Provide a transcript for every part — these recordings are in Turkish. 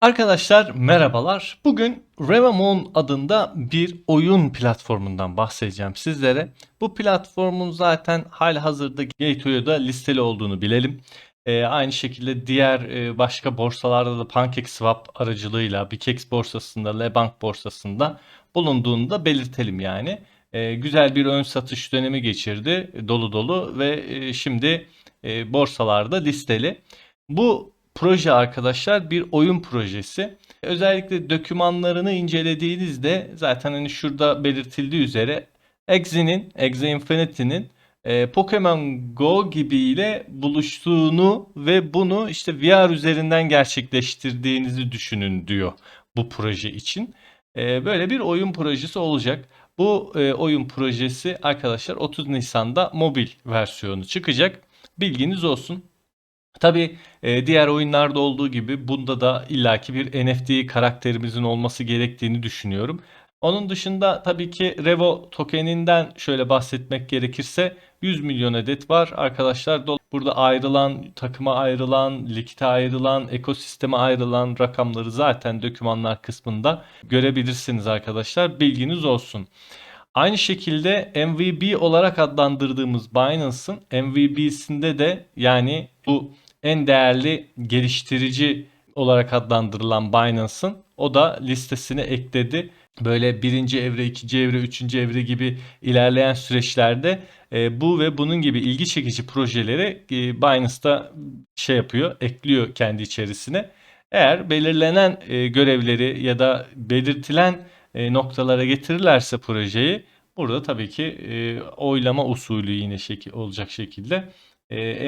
Arkadaşlar merhabalar. Bugün Revamon adında bir oyun platformundan bahsedeceğim sizlere. Bu platformun zaten halihazırda Gateway'da listeli olduğunu bilelim. Ee, aynı şekilde diğer e, başka borsalarda da PancakeSwap aracılığıyla BKX borsasında, Lebank borsasında bulunduğunu da belirtelim yani. Ee, güzel bir ön satış dönemi geçirdi dolu dolu ve e, şimdi e, borsalarda listeli. Bu proje arkadaşlar bir oyun projesi. Özellikle dokümanlarını incelediğinizde zaten hani şurada belirtildiği üzere Exe'nin, Exe Infinity'nin e, Pokemon Go gibiyle buluştuğunu ve bunu işte VR üzerinden gerçekleştirdiğinizi düşünün diyor bu proje için. E, böyle bir oyun projesi olacak. Bu e, oyun projesi arkadaşlar 30 Nisan'da mobil versiyonu çıkacak. Bilginiz olsun. Tabii e, diğer oyunlarda olduğu gibi bunda da illaki bir NFT karakterimizin olması gerektiğini düşünüyorum. Onun dışında tabii ki Revo tokeninden şöyle bahsetmek gerekirse 100 milyon adet var arkadaşlar. Burada ayrılan, takıma ayrılan, likite ayrılan, ekosisteme ayrılan rakamları zaten dokümanlar kısmında görebilirsiniz arkadaşlar. Bilginiz olsun. Aynı şekilde MVB olarak adlandırdığımız Binance'ın MVB'sinde de yani bu en değerli geliştirici olarak adlandırılan Binance'ın o da listesine ekledi. Böyle birinci evre, ikinci evre, üçüncü evre gibi ilerleyen süreçlerde e, bu ve bunun gibi ilgi çekici projeleri e, Binance'da şey yapıyor, ekliyor kendi içerisine. Eğer belirlenen e, görevleri ya da belirtilen e, noktalara getirirlerse projeyi burada tabii ki e, oylama usulü yine şekil olacak şekilde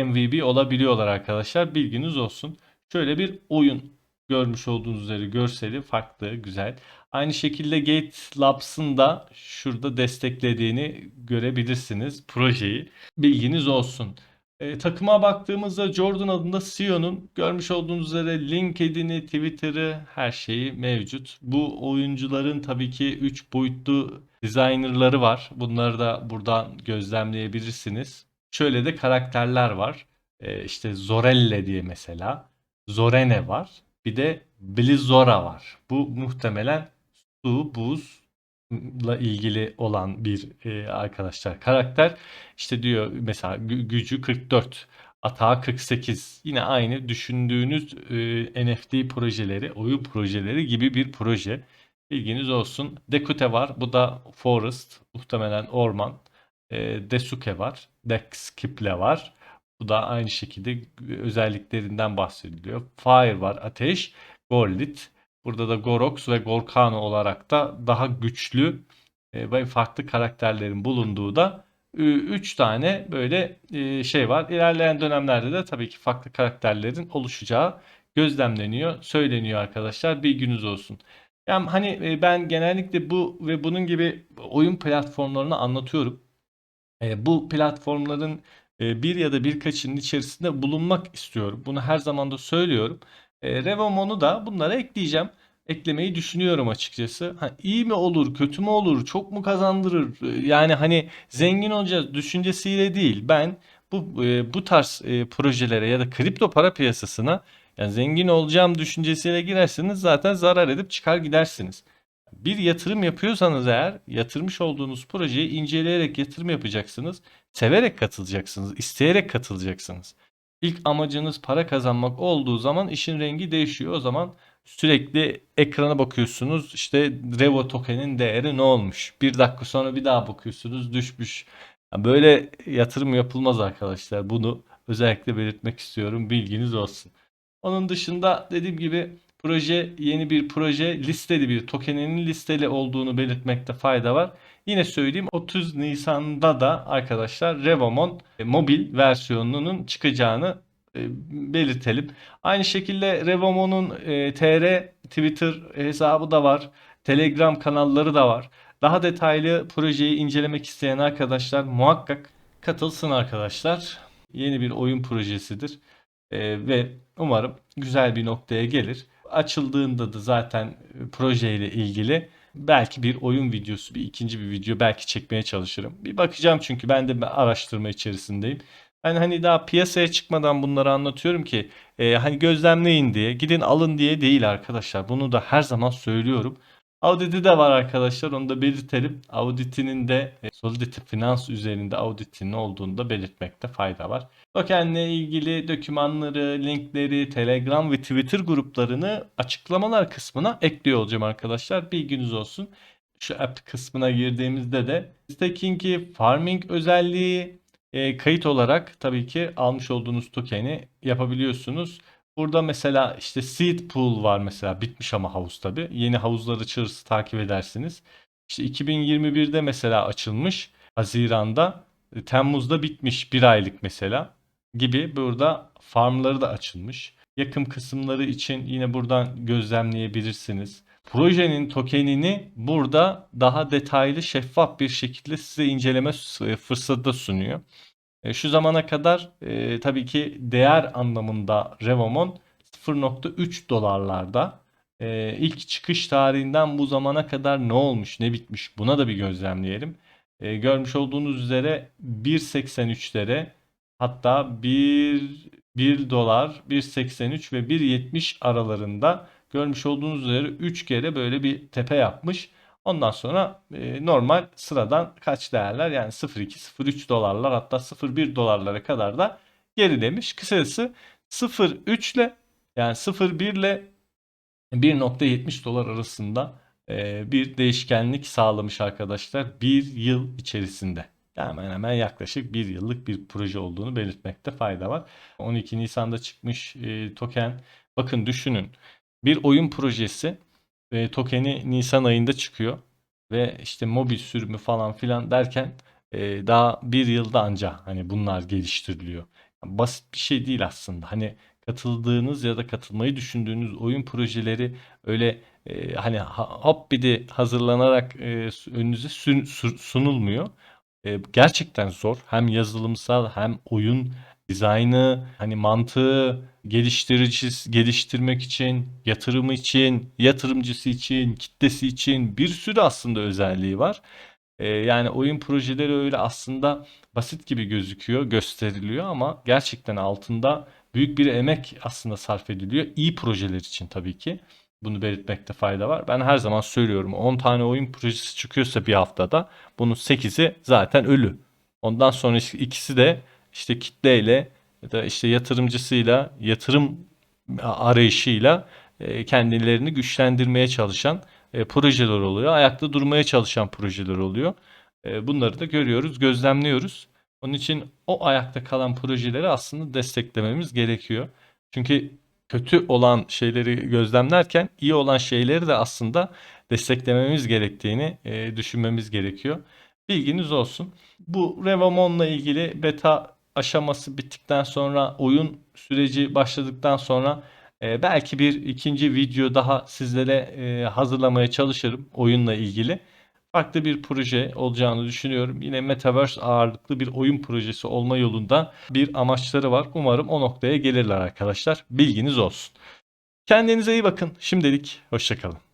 MVP olabiliyorlar arkadaşlar. Bilginiz olsun. Şöyle bir oyun görmüş olduğunuz üzere görseli farklı, güzel. Aynı şekilde Gate Labs'ın da şurada desteklediğini görebilirsiniz projeyi. Bilginiz olsun. E, takıma baktığımızda Jordan adında CEO'nun görmüş olduğunuz üzere LinkedIn'i, Twitter'ı her şeyi mevcut. Bu oyuncuların tabii ki 3 boyutlu designerları var. Bunları da buradan gözlemleyebilirsiniz. Şöyle de karakterler var. E, işte Zorelle diye mesela. Zorene var. Bir de Blizzora var. Bu muhtemelen su, buzla ilgili olan bir e, arkadaşlar karakter. İşte diyor mesela gü- gücü 44, atağı 48. Yine aynı düşündüğünüz e, NFT projeleri, oyun projeleri gibi bir proje. Bilginiz olsun. Dekute var. Bu da Forest. Muhtemelen orman. E, Desuke var. Dex Kiple var. Bu da aynı şekilde özelliklerinden bahsediliyor. Fire var. Ateş. Gorlit. Burada da Gorox ve Gorkano olarak da daha güçlü e, ve farklı karakterlerin bulunduğu da 3 tane böyle e, şey var. İlerleyen dönemlerde de tabii ki farklı karakterlerin oluşacağı gözlemleniyor, söyleniyor arkadaşlar. Bilginiz olsun. Yani hani e, ben genellikle bu ve bunun gibi oyun platformlarını anlatıyorum. E, bu platformların e, bir ya da birkaçının içerisinde bulunmak istiyorum. Bunu her zaman da söylüyorum. E, Revomon'u da bunlara ekleyeceğim. Eklemeyi düşünüyorum açıkçası. Ha, iyi mi olur, kötü mü olur, çok mu kazandırır? E, Yani hani zengin olacağız düşüncesiyle değil. Ben bu e, bu tarz e, projelere ya da kripto para piyasasına yani zengin olacağım düşüncesiyle girerseniz zaten zarar edip çıkar gidersiniz. Bir yatırım yapıyorsanız eğer yatırmış olduğunuz projeyi inceleyerek yatırım yapacaksınız. Severek katılacaksınız, isteyerek katılacaksınız. İlk amacınız para kazanmak olduğu zaman işin rengi değişiyor. O zaman sürekli ekrana bakıyorsunuz. İşte Revo token'in değeri ne olmuş? Bir dakika sonra bir daha bakıyorsunuz düşmüş. Böyle yatırım yapılmaz arkadaşlar. Bunu özellikle belirtmek istiyorum. Bilginiz olsun. Onun dışında dediğim gibi proje yeni bir proje listeli bir tokeninin listeli olduğunu belirtmekte fayda var. Yine söyleyeyim 30 Nisan'da da arkadaşlar Revomon e, mobil versiyonunun çıkacağını e, belirtelim. Aynı şekilde Revomon'un e, TR Twitter hesabı da var. Telegram kanalları da var. Daha detaylı projeyi incelemek isteyen arkadaşlar muhakkak katılsın arkadaşlar. Yeni bir oyun projesidir. Ee, ve umarım güzel bir noktaya gelir. Açıldığında da zaten e, projeyle ilgili belki bir oyun videosu, bir ikinci bir video belki çekmeye çalışırım. Bir bakacağım çünkü ben de bir araştırma içerisindeyim. Ben hani daha piyasaya çıkmadan bunları anlatıyorum ki e, hani gözlemleyin diye, gidin alın diye değil arkadaşlar. Bunu da her zaman söylüyorum. Audit'i de var arkadaşlar. Onu da belirtelim. Audit'inin de e, Solidity Finans üzerinde auditinin olduğunu da belirtmekte fayda var. Token'le ilgili dokümanları, linkleri, Telegram ve Twitter gruplarını açıklamalar kısmına ekliyor olacağım arkadaşlar. Bilginiz olsun. Şu app kısmına girdiğimizde de staking'i, farming özelliği, e, kayıt olarak tabii ki almış olduğunuz token'i yapabiliyorsunuz. Burada mesela işte seed pool var mesela bitmiş ama havuz tabii. Yeni havuzları açarız takip edersiniz. İşte 2021'de mesela açılmış. Haziran'da, e, Temmuz'da bitmiş bir aylık mesela gibi burada farmları da açılmış. Yakın kısımları için yine buradan gözlemleyebilirsiniz. Projenin tokenini burada daha detaylı, şeffaf bir şekilde size inceleme fırsatı da sunuyor. E, şu zamana kadar e, tabii ki değer anlamında Revomon 0.3 dolarlarda. E, ilk çıkış tarihinden bu zamana kadar ne olmuş, ne bitmiş buna da bir gözlemleyelim. E, görmüş olduğunuz üzere 1.83'lere hatta 1 1 dolar, 1.83 ve 1.70 aralarında görmüş olduğunuz üzere 3 kere böyle bir tepe yapmış. Ondan sonra e, normal sıradan kaç değerler yani 0.2, 0.3 dolarlar hatta 0.1 dolarlara kadar da gerilemiş. Kısacası 0.3 ile yani 0.1 ile 1.70 dolar arasında e, bir değişkenlik sağlamış arkadaşlar bir yıl içerisinde. Hemen hemen yaklaşık bir yıllık bir proje olduğunu belirtmekte fayda var. 12 Nisan'da çıkmış e, token. Bakın düşünün bir oyun projesi e, tokeni Nisan ayında çıkıyor ve işte mobil sürümü falan filan derken e, daha bir yılda anca hani bunlar geliştiriliyor. Basit bir şey değil aslında. Hani katıldığınız ya da katılmayı düşündüğünüz oyun projeleri öyle e, hani ha- hop bir de hazırlanarak e, önünüze sun- su- sunulmuyor. E, gerçekten zor. Hem yazılımsal hem oyun dizaynı, hani mantığı geliştirici geliştirmek için, yatırımı için, yatırımcısı için, kitlesi için bir sürü aslında özelliği var. Ee, yani oyun projeleri öyle aslında basit gibi gözüküyor, gösteriliyor ama gerçekten altında büyük bir emek aslında sarf ediliyor. İyi projeler için tabii ki. Bunu belirtmekte fayda var. Ben her zaman söylüyorum 10 tane oyun projesi çıkıyorsa bir haftada bunun 8'i zaten ölü. Ondan sonra ikisi de işte kitleyle ya da işte yatırımcısıyla, yatırım arayışıyla e, kendilerini güçlendirmeye çalışan e, projeler oluyor. Ayakta durmaya çalışan projeler oluyor. E, bunları da görüyoruz, gözlemliyoruz. Onun için o ayakta kalan projeleri aslında desteklememiz gerekiyor. Çünkü kötü olan şeyleri gözlemlerken iyi olan şeyleri de aslında desteklememiz gerektiğini düşünmemiz gerekiyor. Bilginiz olsun. Bu Revamon'la ilgili beta aşaması bittikten sonra oyun süreci başladıktan sonra e, belki bir ikinci video daha sizlere e, hazırlamaya çalışırım oyunla ilgili. Farklı bir proje olacağını düşünüyorum. Yine Metaverse ağırlıklı bir oyun projesi olma yolunda bir amaçları var. Umarım o noktaya gelirler arkadaşlar. Bilginiz olsun. Kendinize iyi bakın. Şimdilik hoşçakalın.